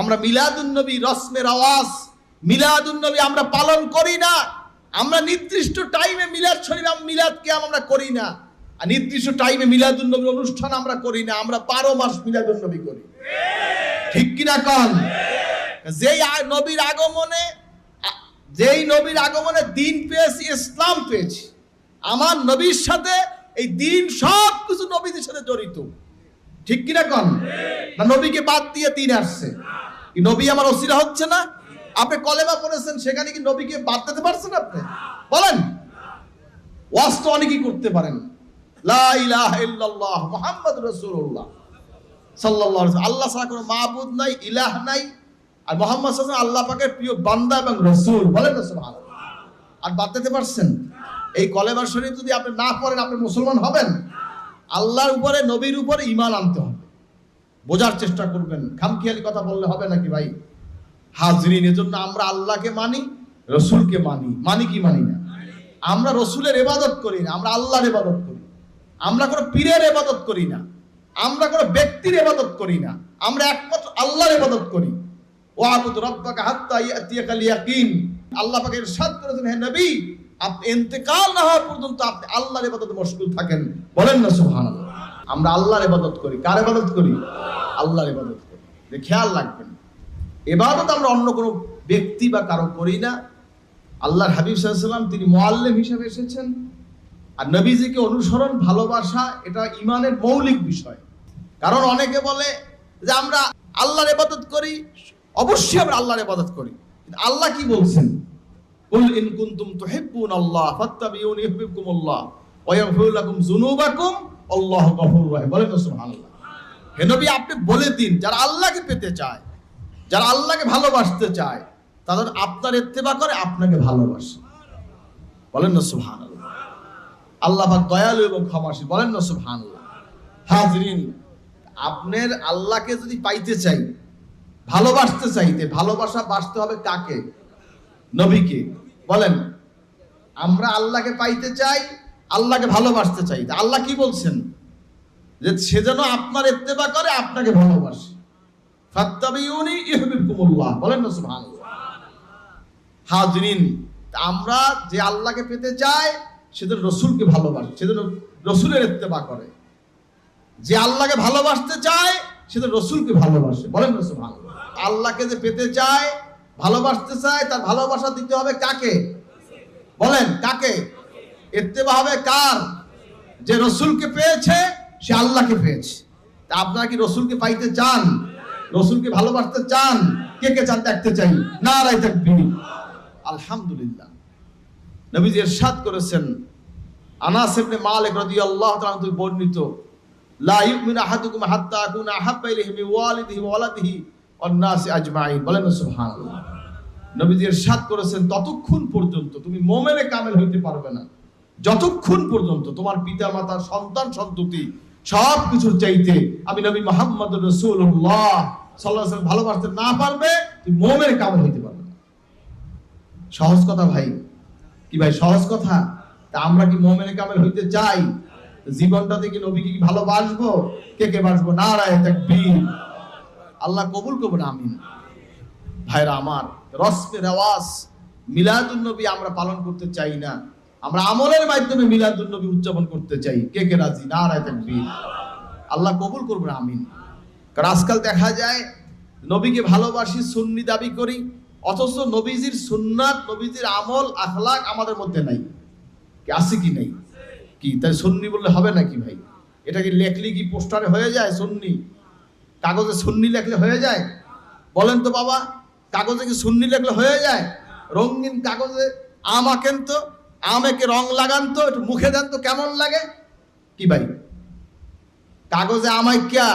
আমরা মিলাদুন্নবী রসমের আওয়াজ, মিলাদুন্নবী আমরা পালন করি না। আমরা নির্দিষ্ট টাইমে মিলাদ শরীফ মিলাদ আমরা করি না। আর নির্দিষ্ট টাইমে মিলাদুন্নবীর অনুষ্ঠান আমরা করি না, আমরা বারো মাস মিলাদুন্নবী করি। ঠিক কিনা কন? যেই নবীর আগমনে যেই নবীর আগমনে দিন পেয়েছি, ইসলাম পেয়েছি। আমার নবীর সাথে এই দিন সব কিছু নবীদের সাথে জড়িত। ঠিক কিনা কন? না, নবীকে বাদ দিয়ে দিন আসছে। নবী আমার অসিরা হচ্ছে না? আপনি কলেমা পড়েছেন, সেখানে কি নবীকে বাদ দিতে পারছেন আপনি? বলেন। ওয়াজ তো করতে পারেন। লা ইল্লাল্লাহ আল্লাহ কোনো নাই, ইলাহ নাই। আর মোহাম্মদ আল্লাহ প্রিয় এবং রাসূল। বলেন আর বাদ দিতে পারছেন? এই শরীফ যদি আপনি না আপনি মুসলমান হবেন। আল্লাহর উপরে, নবীর উপরে ঈমান আনতে হবে। বোঝার চেষ্টা করবেন। খামখেয়ালি কথা বললে হবে নাকি ভাই? হাজরিন, এজন্য আমরা আল্লাহকে মানি, রসুলকে মানি। মানি কি মানি না? আমরা রসুলের এবাদত করি না, আমরা আল্লাহর এবাদত করি। আমরা কোনো পীরের এবাদত করি না, আমরা কোনো ব্যক্তির এবাদত করি না, আমরা একমাত্র আল্লাহর এবাদত করি। ও আবুদ রব্বাকা হাত্তা ইয়াতিয়াকাল ইয়াকিন আল্লাহ পাকে ইরশাদ করেছেন, হে নবী, আপনি ইন্তেকাল না হওয়া পর্যন্ত আপনি আল্লাহর ইবাদতে মশগুল থাকেন। বলেন না সুবহানাল্লাহ। আমরা আল্লাহর ইবাদত করি। কার ইবাদত করি? আল্লাহর ইবাদত করি। যে খেয়াল রাখবেন এবাদত আমরা অন্য কোনো ব্যক্তি বা কারও করি না। আল্লাহর হাবিব সাল্লাম তিনি মোয়াল্লেম হিসেবে এসেছেন। আর নবীজিকে অনুসরণ, ভালোবাসা, এটা ইমানের মৌলিক বিষয়। কারণ অনেকে বলে যে আমরা আল্লাহর ইবাদত করি, অবশ্যই আমরা আল্লাহর ইবাদত করি। আল্লাহ কি বলছেন? কুল ইন কুনতুম তুহিব্বুন আল্লাহ ফাত্তাবিউনি ইউহিব্বুকুমুল্লাহ। আল্লাহু বলেন আপনি বলে দিন, যারা আল্লাহকে পেতে চায়, যারা আল্লাহকে ভালোবাসতে চায়, তাদের আপনার ইত্তেবা করে, আপনাকে ভালোবাসে। বলেন না সুবহানাল্লাহ। আল্লাহ পাক দয়ালু এবং ক্ষমাশীল। বলেন না সুবহানাল্লাহ। হাজরিন, আপনার আল্লাহকে যদি পাইতে চাই, ভালোবাসতে চাইতে, ভালোবাসা বাসতে হবে কাকে? নবীকে। বলেন, আমরা আল্লাহকে পাইতে চাই আল্লাহকে ভালোবাসতে চাই। তা আল্লাহ কি বলছেন? যে সে যেন আপনার ইত্তেবা করে, আপনাকে ভালোবাসে। ফাত্তাবিউনি ইউহিব্বুকুমুল্লাহ। বলেন না, সুবহানাল্লাহ। হাজরিন আমরা যে আল্লাহকে পেতে চাই সেদিন রসুলকে ভালোবাসে সেদিন রসুলের ইত্তেবা করে। যে আল্লাহকে ভালোবাসতে চায় সেদিন রসুলকে ভালোবাসে। বলেন রসুল আল্লাহকে যে পেতে চায়, ভালোবাসতে চায়, তার ভালোবাসা দিতে হবে কাকে? বলেন, কাকে? ইত্তেবা হবে কার? যে রসুলকে পেয়েছে, সে আল্লাহকে পেয়েছে। তা আপনারা কি রসুলকে পাইতে চান? রসুলকে ভালোবাসতে চান? কে কে চান দেখতে চাই। না রাই থাকবি আলহামদুলিল্লাহ। নবীজি ইরশাদ করেছেন। আনাস ইবনে মালিক রাদিয়াল্লাহু তাআলা থেকে বর্ণিত, লা ইউমিনু আহাদুকুম হাত্তা আকুনা আহাব্বা ইলাইহি মিন ওয়ালিদিহি ওয়া ওয়ালাদিহি ওয়ান নাসি আজমাইন। বলেন সুবহানাল্লাহ। নবীজি ইরশাদ করেছেন, ততক্ষণ পর্যন্ত তুমি মোমেনে কামেল হইতে পারবে না। যতক্ষণ পর্যন্ত তোমার পিতা মাতা সন্তান, সন্ততি সব কিছুর চাইতে আমি নবী মোহাম্মদ রসুল্লাহ সাল্লাহ ভালোবাসতে না পারবে, তুমি মোমের কামেল হইতে পারবে সহজ কথা ভাই। কি ভাই, সহজ কথা? তা আমরা কি মোমের কামেল হইতে চাই? জীবনটাতে কি নবীকে কি ভালোবাসবো? কে কে বাসবো? না রায় আল্লাহ কবুল করবেন আমিন। ভাইরা আমার রসপে রেওয়াজ মিলাদুন নবী আমরা পালন করতে চাই না। আমরা আমলের মাধ্যমে মিলাদুন নবী উদযাপন করতে চাই। কে কে রাজি? না আল্লাহ কবুল করবেন, আমিন। কারণ আজকাল দেখা যায়, নবীকে ভালোবাসি, সুন্নি দাবি করি, অথচ নবীজির সুন্নাত, নবীজির আমল, আখলাক আমাদের মধ্যে নাই। কি আছে কি নাই? কি? তাই সুন্নি বললে হবে নাকি ভাই? এটা কি লেখলি কি পোস্টারে হয়ে যায়, সুন্নি? কাগজে সুন্নি লেখলে হয়ে যায়? বলেন তো বাবা, কাগজে কি সুন্নি লেখলে হয়ে যায়? রঙিন কাগজে আম আঁকেন তো আমেকে রং লাগান তো, একটু মুখে দেন তো, কেমন লাগে? কি ভাই? কাগজে আমাইকিয়া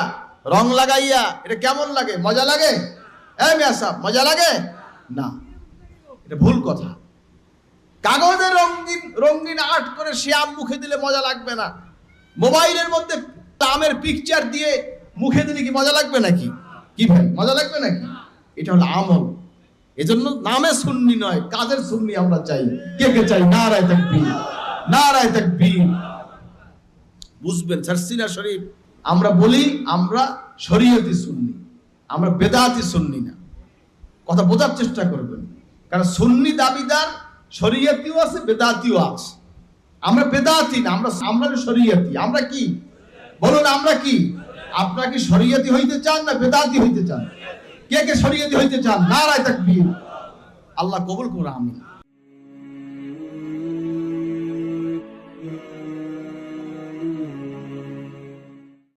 রং লাগাইয়া, এটা কেমন লাগে? মজা লাগে? হ্যাঁ মিয়া সাহেব, মজা লাগে? না, এটা ভুল কথা। কাগজে রঙিন রঙিন আর্ট করে শ্যাম মুখে দিলে মজা লাগবে না। মোবাইলের মধ্যে আমের পিকচার দিয়ে মুখে দিলে কি মজা লাগবে নাকি? কি ভাই, মজা লাগবে নাকি? এটা হলো আমল। এজন্য নামে সুন্নি নয়, কাদের সুন্নি আমরা চাই? কে কে চাই? না রায় থাকবি না রায় থাকবি বুঝবেন, সারসিনা শরীফ, আমরা বলি আমরা শরীয়তি সুন্নি, আমরা বেদাতি সুন্নি না। কথা বোঝার চেষ্টা করবেন, কারণ সুন্নি দাবিদার শরীয়তিও আছে, বেদাতিও আছে। আমরা বেদাতি না, আমরা আমরা শরীয়তি, আমরা কি? বলুন, আমরা কি? আপনারা কি শরীয়তি হইতে চান না বেদাতি হইতে চান? কে কে সরিয়ে হইতে চান? নারায় তাকবীর। আল্লাহ কবুল করে আমিন।